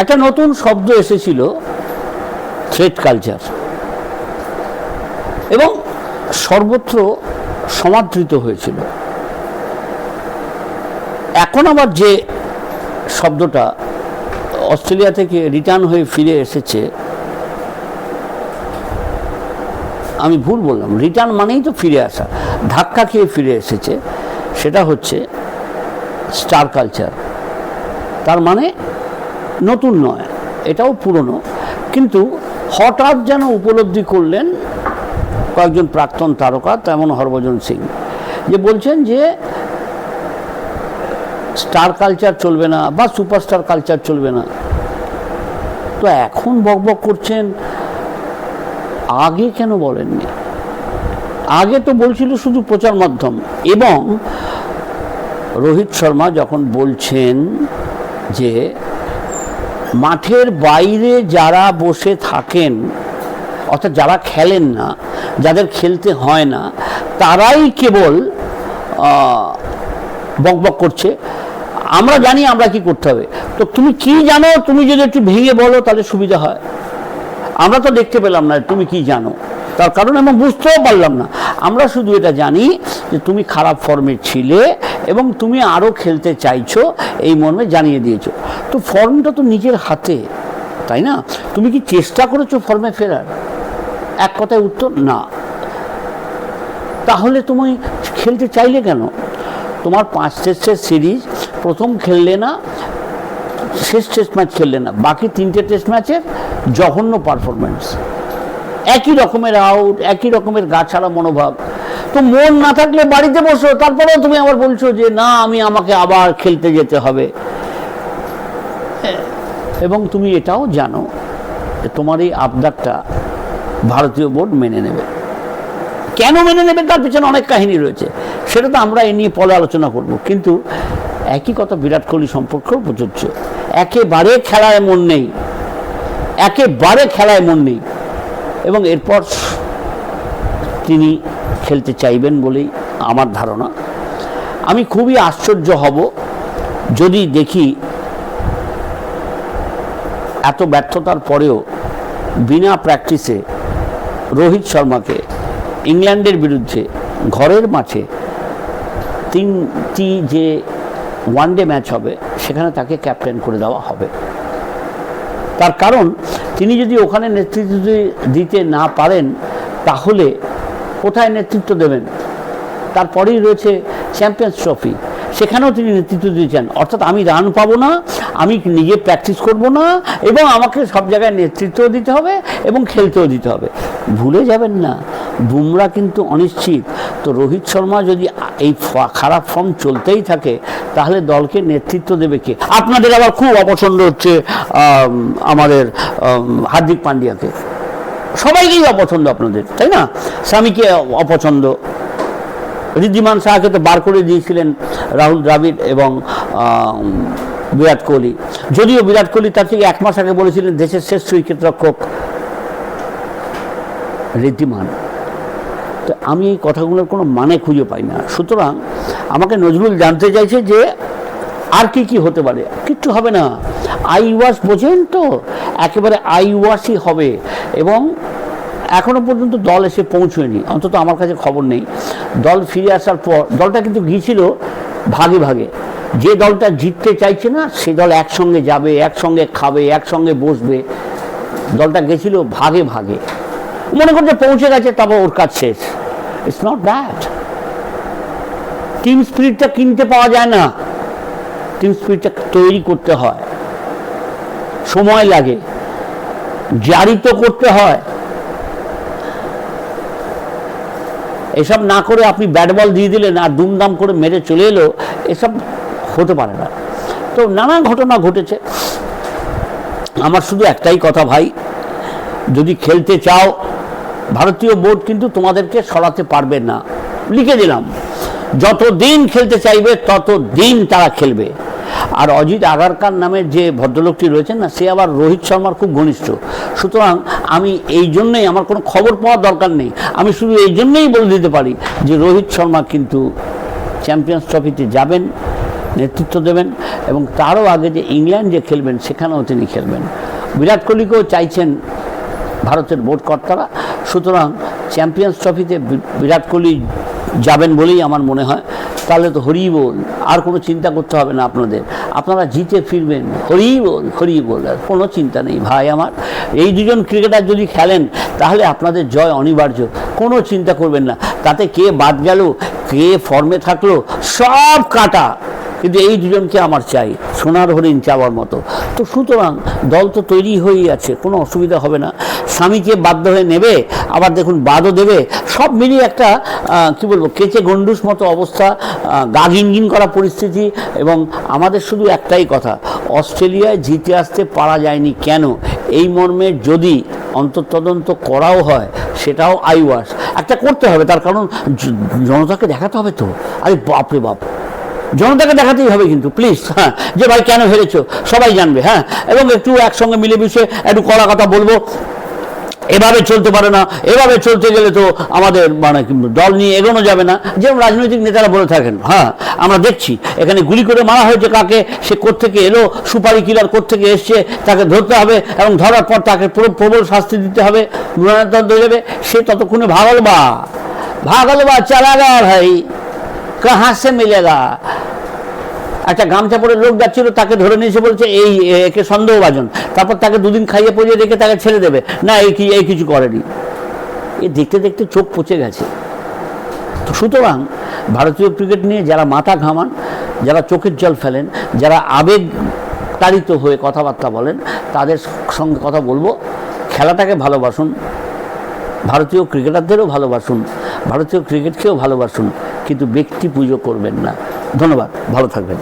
একটা নতুন শব্দ এসেছিল থ্রেড কালচার। এবং সর্বত্র সমাদৃত হয়েছিল। এখন আবার যে শব্দটা অস্ট্রেলিয়া থেকে রিটার্ন হয়ে ফিরে এসেছে, আমি ভুল বললাম, রিটার্ন মানেই তো ফিরে আসা, ধাক্কা খেয়ে ফিরে এসেছে, সেটা হচ্ছে স্টার কালচার। তার মানে নতুন নয়, এটাও পুরনো। কিন্তু হঠাৎ যেন উপলব্ধি করলেন কয়েকজন প্রাক্তন তারকা, তেমন হরভজন সিং, যে বলছেন যে স্টার কালচার চলবে না বা সুপারস্টার কালচার চলবে না। তো এখন বকবক করছেন, আগে কেন বলেননি? আগে তো বলছিল শুধু প্রচার মাধ্যম এবং রোহিত শর্মা যখন বলছেন যে মাঠের বাইরে যারা বসে থাকেন, অর্থাৎ যারা খেলেন না, যাদের খেলতে হয় না, তারাই কেবল বকবক করছে। আমরা জানি আমরা কি করতে হবে। তো তুমি কি জানো, তুমি যদি একটু ভেঙে বলো, তাহলে সুবিধা হয়। আমরা তো দেখতে পেলাম না, তুমি কি জানো? তার কারণ আমরা বুঝতেও পারলাম না। আমরা শুধু এটা জানি যে তুমি খারাপ ফর্মে ছিলে এবং তুমি আরও খেলতে চাইছো, এই মর্মে জানিয়ে দিয়েছ। তো ফর্মটা তো নিজের হাতে, তাই না? তুমি কি চেষ্টা করেছ ফর্মে ফেরার? এক কথায় উত্তর, না। তাহলে তুমি খেলতে চাইলে কেন? তোমার পাঁচ টেস্টের সিরিজ, প্রথম খেললে না, শেষ টেস্ট ম্যাচ খেললে না, বাকি তিনটে টেস্ট ম্যাচের জঘন্য পারফরমেন্স একই রকমের আউট একই রকমের গা ছাড়া মনোভাব। তো মন না থাকলে বাড়িতে বসো, তারপরেও তুমি আবার বলছো যে, না, আমি আমাকে আবার খেলতে যেতে হবে। এবং তুমি এটাও জানো যে তোমার এই আবদারটা ভারতীয় বোর্ড মেনে নেবে। কেন মেনে নেবে? তার পিছনে অনেক কাহিনী রয়েছে। সেটা তো আমরা এ নিয়ে পরে আলোচনা করব। কিন্তু একই কথা বিরাট কোহলি সম্পর্কেও প্রযোজ্য একেবারে খেলায় মন নেই। একেবারে খেলায় মন নেই। এবং এরপর তিনি খেলতে চাইবেন বলেই আমার ধারণা। আমি খুবই আশ্চর্য হব যদি দেখি এত ব্যর্থতার পরেও বিনা প্র্যাকটিসে রোহিত শর্মাকে ইংল্যান্ডের বিরুদ্ধে ঘরের মাঠে তিনটি যে ওয়ানডে ম্যাচ হবে, সেখানে তাকে ক্যাপ্টেন করে দেওয়া হবে। তার কারণ, তিনি যদি ওখানে নেতৃত্ব দিতে না পারেন, তাহলে কোথায় নেতৃত্ব দেবেন? তারপরেই রয়েছে চ্যাম্পিয়ন্স ট্রফি সেখানেও তিনি নেতৃত্ব দিয়েছেন। অর্থাৎ আমি রান পাবো না, আমি নিজে প্র্যাকটিস করব না, এবং আমাকে সব জায়গায় নেতৃত্ব দিতে হবে এবং খেলতেও দিতে হবে। ভুলে যাবেন না, বুমরা কিন্তু অনিশ্চিত। তো রোহিত শর্মা যদি এই খারাপ ফর্ম চলতেই থাকে, তাহলে দলকে নেতৃত্ব দেবে কে? আপনাদের আবার খুব অপছন্দ হচ্ছে আমাদের হার্দিক পান্ডিয়াকে। সবাইকেই অপছন্দ আপনাদের, তাই না? স্বামীকে অপছন্দ। ঋদ্ধিমান শাহকে তো বার করে দিয়েছিলেন রাহুল দ্রাবিড় এবং বিরাট কোহলি। যদিও বিরাট কোহলি তার থেকে এক মাস আগে বলেছিলেন, দেশের শ্রেষ্ঠ উইকেট রক্ষক ঋদ্ধিমান। তো আমি এই কথাগুলোর কোনো মানে খুঁজে পাই না। সুতরাং আমাকে নজরুল জানতে চাইছে যে আর কি কি হতে পারে। কিচ্ছু হবে না। আই ওয়াশ বোঝেন তো? একেবারে আই ওয়াশই হবে। এবং এখনও পর্যন্ত দল এসে পৌঁছয়নি। অন্তত আমার কাছে খবর নেই। দল ফিরে আসার পর, দলটা কিন্তু গিয়েছিল ভাগে ভাগে। যে দলটা জিততে চাইছে না, সে দল একসঙ্গে যাবে, একসঙ্গে খাবে, একসঙ্গে বসবে। দলটা গেছিল ভাগে ভাগে। মনে করছে পৌঁছে গেছে তারপর ওর কাজ শেষ। ইটস নট দ্যাট টিম স্পিরিটটা কিনতে পাওয়া যায় না। টিম স্পিরিটটা তৈরি করতে হয়। সময় লাগে। জারিত করতে হয়। এসব না করে আপনি ব্যাট বল দিয়ে দিলেন আর দুমদাম করে মেরে চলে এলো, এসব হতে পারে না। তো নানা ঘটনা ঘটেছে। আমার শুধু একটাই কথা ভাই, যদি খেলতে চাও, ভারতীয় বোর্ড কিন্তু তোমাদেরকে সরাতে পারবে না। লিখে দিলাম যত দিন খেলতে চাইবে তত দিন তারা খেলবে। আর অজিত আগারকার নামের যে ভদ্রলোকটি রয়েছেন না, সে আবার রোহিত শর্মার খুব ঘনিষ্ঠ। সুতরাং আমি এই জন্যই আমার কোনো খবর পাওয়ার দরকার নেই। আমি শুধু এই জন্যই বলে দিতে পারি যে রোহিত শর্মা কিন্তু চ্যাম্পিয়ন্স ট্রফিতে যাবেন, নেতৃত্ব দেবেন এবং তারও আগে যে ইংল্যান্ড যে খেলবেন, সেখানেও তিনি খেলবেন। বিরাট কোহলিকেও চাইছেন ভারতের বোর্ড কর্তারা। সুতরাং চ্যাম্পিয়ন্স ট্রফিতে বিরাট কোহলি যাবেন বলেই আমার মনে হয়। তাহলে তো হরি বল। আর কোনো চিন্তা করতে হবে না আপনাদের। আপনারা জিতে ফিরবেন। হরি বল হরি বল। আর কোনো চিন্তা নেই ভাই আমার। এই দুজন ক্রিকেটার যদি খেলেন, তাহলে আপনাদের জয় অনিবার্য। কোনো চিন্তা করবেন না। তাতে কে বাদ গেল, কে ফর্মে থাকল, সব কাটা। কিন্তু এই দুজনকে আমার চাই, সোনার হরিণ চাওয়ার মতো। তো সুতরাং দল তো তৈরি হয়েই আছে, কোনো অসুবিধা হবে না। স্বামীকে বাধ্য হয়ে নেবে, আবার দেখুন বাদও দেবে, সব মিলিয়ে একটা কি বলব, কেচে গন্ডুস মতো অবস্থা গা গিনগিন করা পরিস্থিতি, এবং আমাদের শুধু একটাই কথা, অস্ট্রেলিয়ায় জিতে আসতে পারা যায়নি কেন? এই মর্মে যদি অন্তর্তদন্ত করাও হয়, সেটাও আইওয়াস। একটা করতে হবে, তার কারণ জনতাকে দেখাতে হবে তো। আরে বাপরে বাপ। জনতাকে দেখাতেই হবে কিন্তু প্লিজ হ্যাঁ যে ভাই কেন হেরেছো? সবাই জানবে হ্যাঁ এবং একটু একসঙ্গে মিলেমিশে একটু কড়া কথা বলব। এভাবে চলতে পারে না, এভাবে চলতে গেলে তো আমাদের মানে দল নিয়ে এগোনো যাবে না। যেমন রাজনৈতিক নেতারা বলে থাকেন হ্যাঁ আমরা দেখছি, এখানে গুলি করে মারা হয়েছে কাকে, সে কোত্থেকে এলো, সুপারি কিলার কোত্থেকে এসছে, তাকে ধরতে হবে, এবং ধরার পর তাকে পুরো প্রবল শাস্তি দিতে হবে মরণান্তর হয়ে যাবে, সে ততক্ষণে ভাগল বা ভাগল বা চালা গা কাহা সে মিলেগা? একটা গামছা পরে লোক যাচ্ছিল, তাকে ধরে নিয়ে এসে বলছে, এই, একে সন্দেহভাজন। তারপর তাকে দুদিন খাইয়ে পরিয়ে রেখে তাকে ছেড়ে দেবে। না, এই কি, এই কিছু করেনি। এ দেখতে দেখতে চোখ পচে গেছে। তো সুতরাং ভারতীয় ক্রিকেট নিয়ে যারা মাথা ঘামান, যারা চোখের জল ফেলেন, যারা আবেগ তাড়িত হয়ে কথাবার্তা বলেন, তাদের সঙ্গে কথা বলব। খেলাটাকে ভালোবাসুন। ভারতীয় ক্রিকেটারদেরও ভালোবাসুন। ভারতীয় ক্রিকেটকেও ভালোবাসুন। কিন্তু ব্যক্তি পুজো করবেন না। ধন্যবাদ ভালো থাকবেন।